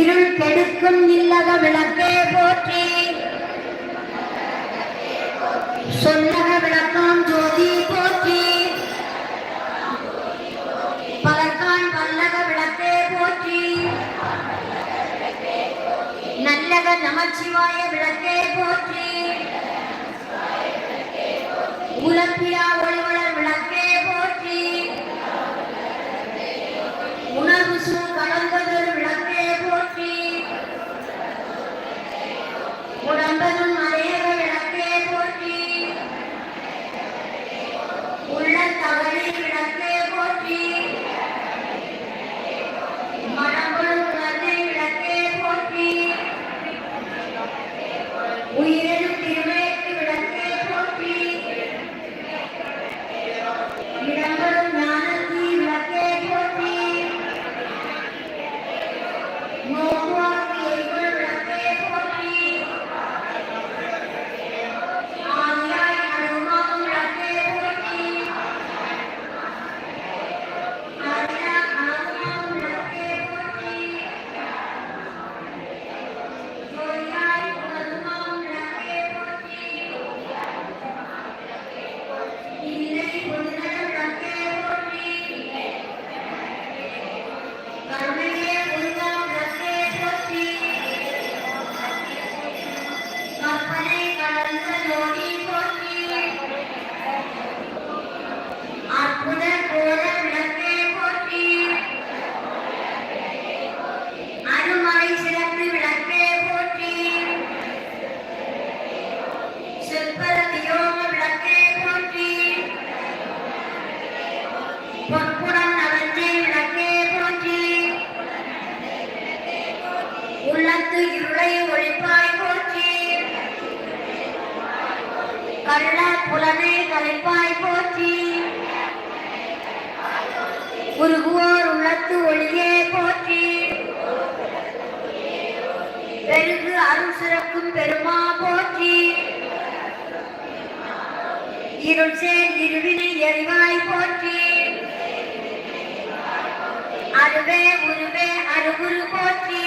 இருள் கெடுக்கும் இல்லக விளக்கே போற்றி. சொல்லக விளக்காம் ஜோதி போற்றி. பலர்கான் வல்லக விளக்கே போற்றி. நல்லக நமச்சிவாய விளக்கே போற்றி. உலப்பியா ஒளிவ உருகுவோர் உள்ளத்து ஒளியே போற்றி. பெருகு அருள் சிறக்கும் பெருமா போற்றி. இருள் சேர் இருவினை எரிவாய் போற்றி. அருவே உருவே அருகுரு போற்றி.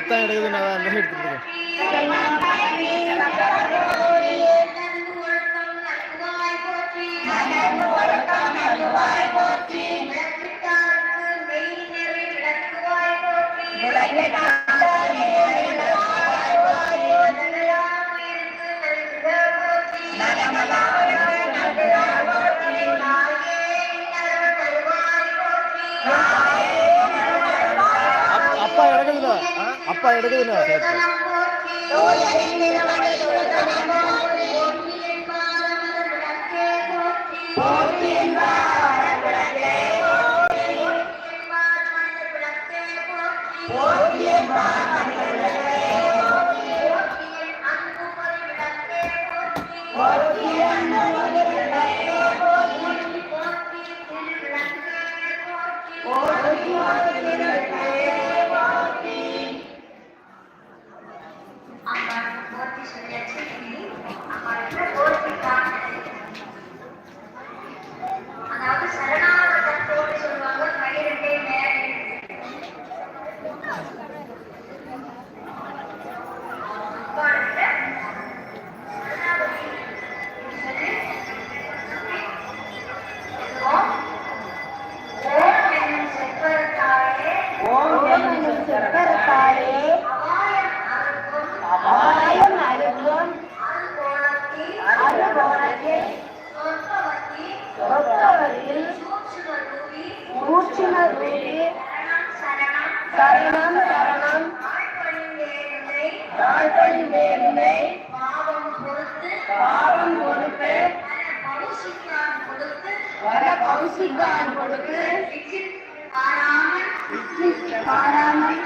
அத்தான் எடுக்குது நான் அந்த எடுத்துக்கிறேன் போற்றி அப்பா எடுக்குதுன்னு மூச்சின ரூபி சரணம் சரணம் தாழ்வழி சரணம் பாவம் பொறுத்து பாவம் கொடுத்து வர கௌசிகான் கொடுத்து பாராமல்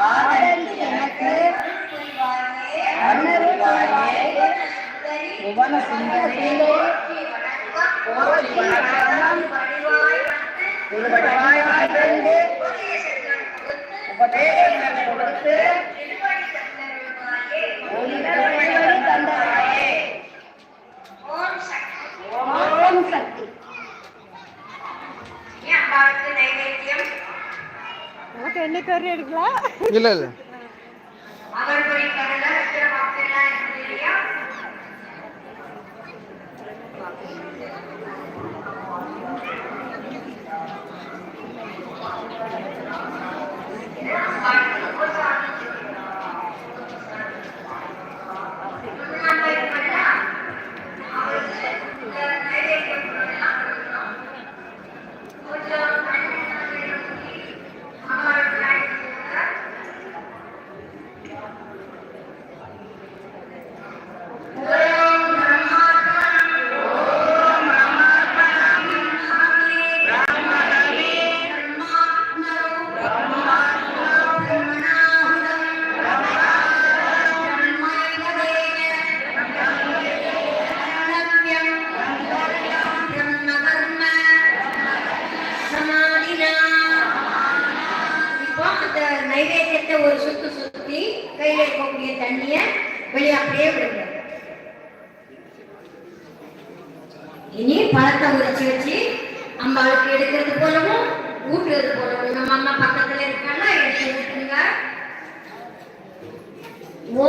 ஆதரித்து எனக்கு ஆதரித்து புவன போற்றி வணக்கம் போற்றி வணக்கம். வடிவாய் வந்து திருவடிவாய் வந்து உபதேசங்கள் கொடுத்து உபதேசங்கள் கொடுத்து திருவடி தந்தருள்வாயே. உன் திருவடி தந்தாயே ஓம் சக்தி ஓம் சக்தி ஏன் அம்பாளுக்கு நைவேத்தியம் இல்லை இல்லை இனி பழத்தை உரிச்சு வச்சு அம்பாளுக்கு எடுக்கிறது போலவும் ஊட்டுறது போலவும். நம்ம அம்மா பக்கத்துல இருக்காங்க எடுத்து ஊட்டுங்க. ஓ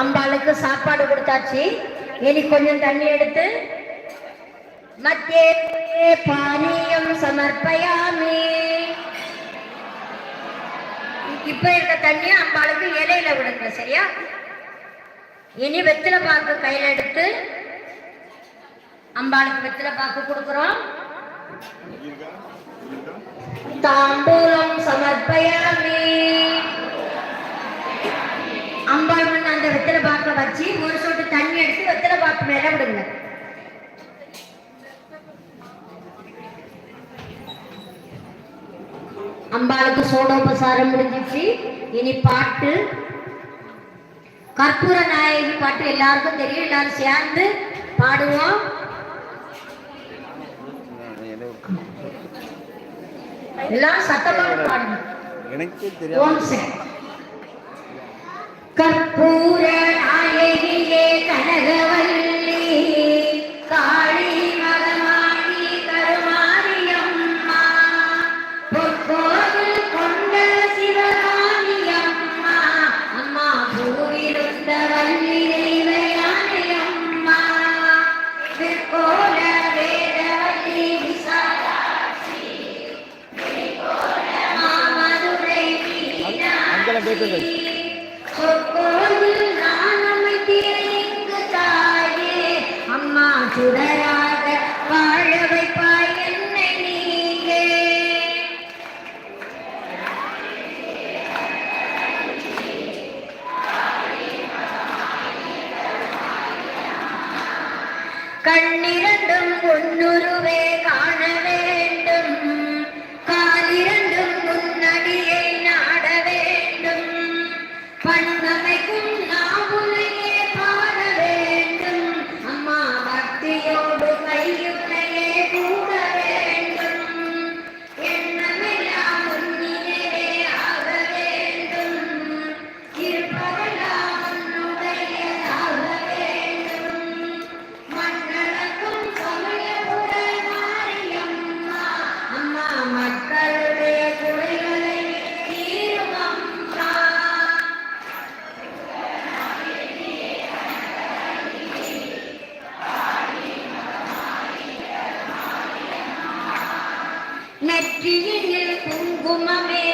அம்பாளுக்கு சாப்பாடு கொடுத்தாச்சு. இனி கொஞ்சம் தண்ணி எடுத்து மத்தியே பானியம் சமர்ப்பயாமி. இப்ப இருக்க தண்ணிய அம்பாளுக்கு இலையில விடுங்க சரியா? இனி வெத்தில பாக்கு கையில எடுத்து அம்பாளுக்கு வெத்தில பாக்கு கொடுக்குறோம். தாம்பூலம் சமர்ப்பயாமி. அம்பாள் முன்ன அந்த வெத்தில பாக்க வச்சு ஒரு சொட்டு தண்ணி எடுத்து வெத்தில பாக்கு மேல விடுங்க. அம்பாளுக்கு சோடோபசாரம் முடிஞ்சிச்சு. இனி பாட்டு. கற்பூர நாயகி பாட்டு எல்லாருக்கும் தெரியும். எல்லாரும் சேர்ந்து பாடுவோம். எல்லாரும் சத்தமாக பாடுங்க. எனக்கே கற்பூர കിഴിയിൽ കുങ്കുമമേ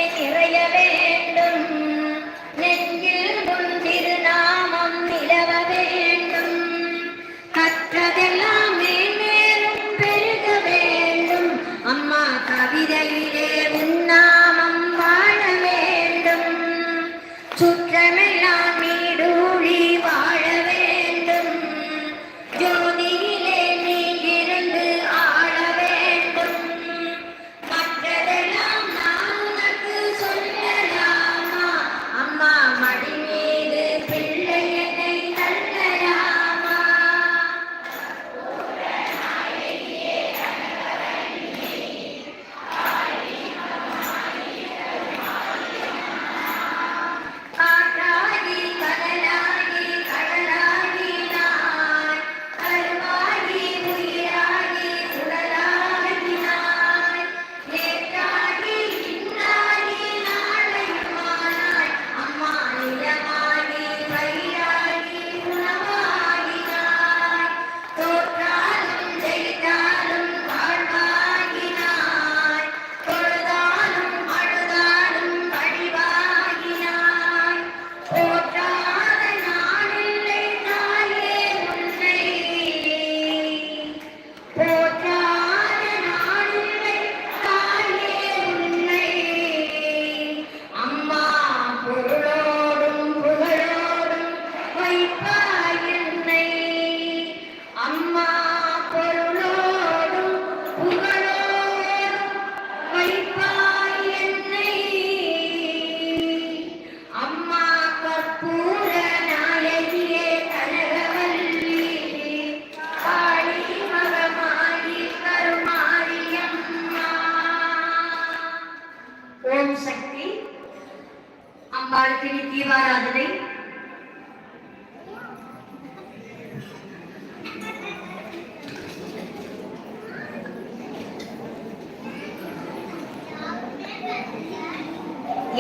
காலத்தினி தீபாராதனை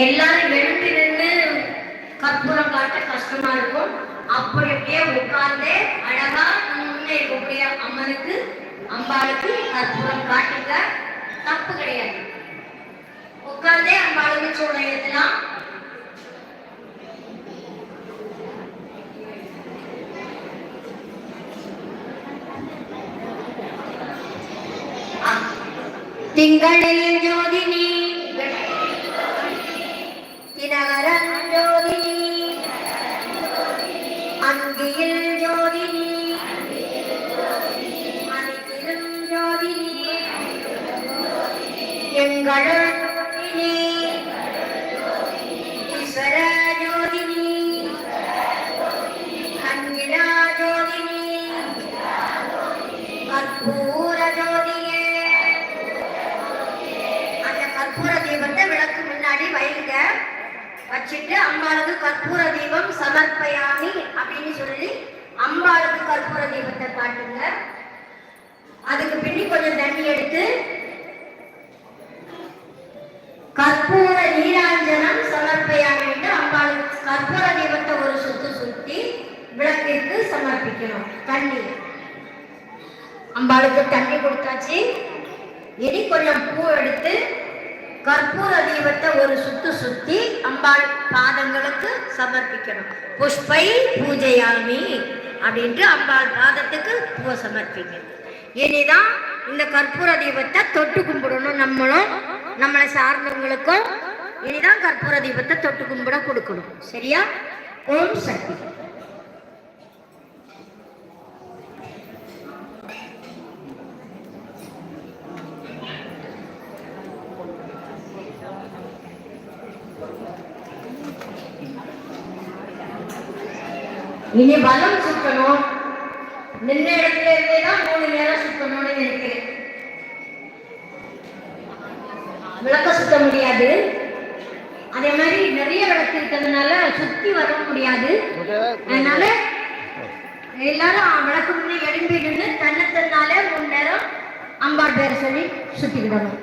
எல்லாரும் எழுந்து நின்று கற்பூரம் காட்ட கஷ்டமா இருக்கும். அப்படி அப்படியே உட்கார்ந்து அழகா முன்னே இருக்கக்கூடிய அம்மனுக்கு அம்பாளுக்கு கற்பூரம் காட்டுங்க. தப்பு கிடையாது. உட்கார்ந்தே அம்பாளுக்கு சூழலாம் തിങ്കളിൽ ജ്യോതിനി തിനകരം ജ്യോതിനി അന്തിയിൽ ജ്യോതിനി മണിക്കിലും ജ്യോതിനി എങ്കളും வச்சுட்டு அம்பாளுக்கு கற்பூர தீபம் சமர்ப்பயாமி அப்படின்னு சொல்லி அம்பாளுக்கு கற்பூர தீபத்தை காட்டுங்க. அதுக்கு பின்னி கொஞ்சம் தண்ணி எடுத்து கற்பூர நீராஞ்சனம் சமர்ப்பயாமின்னு அம்பாளுக்கு கற்பூர தீபத்தை ஒரு சுத்து சுத்தி விளக்கிற்கு சமர்ப்பிக்கணும். தண்ணி. அம்பாளுக்கு தண்ணி கொடுத்தாச்சு. இனி கொஞ்சம் பூ எடுத்து கற்பூர தீபத்தை ஒரு சுத்து சுத்தி அம்பாள் பாதங்களுக்கு சமர்ப்பிக்கணும். புஷ்பை பூஜையாமி அப்படின்ட்டு அம்பாள் பாதத்துக்கு பூவை சமர்ப்பிங்க. இனிதான் இந்த கற்பூர தீபத்தை தொட்டு கும்பிடணும் நம்மளும் நம்மளை சார்ந்தவங்களுக்கும். இனிதான் கற்பூர தீபத்தை தொட்டு கும்பிட கொடுக்கணும். சரியா? ஓம் சக்தி. இனி பலம் சுத்தணும் நின்ன இடத்துல இருந்தே தான் மூணு நேரம் சுத்தணும்னு நினைக்கிறேன். விளக்க சுத்த முடியாது. அதே மாதிரி நிறைய விளக்கு இருக்கிறதுனால சுத்தி வர முடியாது. அதனால எல்லாரும் விளக்கு முன்னே எழும்பி நின்று தன்னைத்தனால மூணு நேரம் அம்பாள் பேரை சொல்லி சுத்திக்கிடணும்.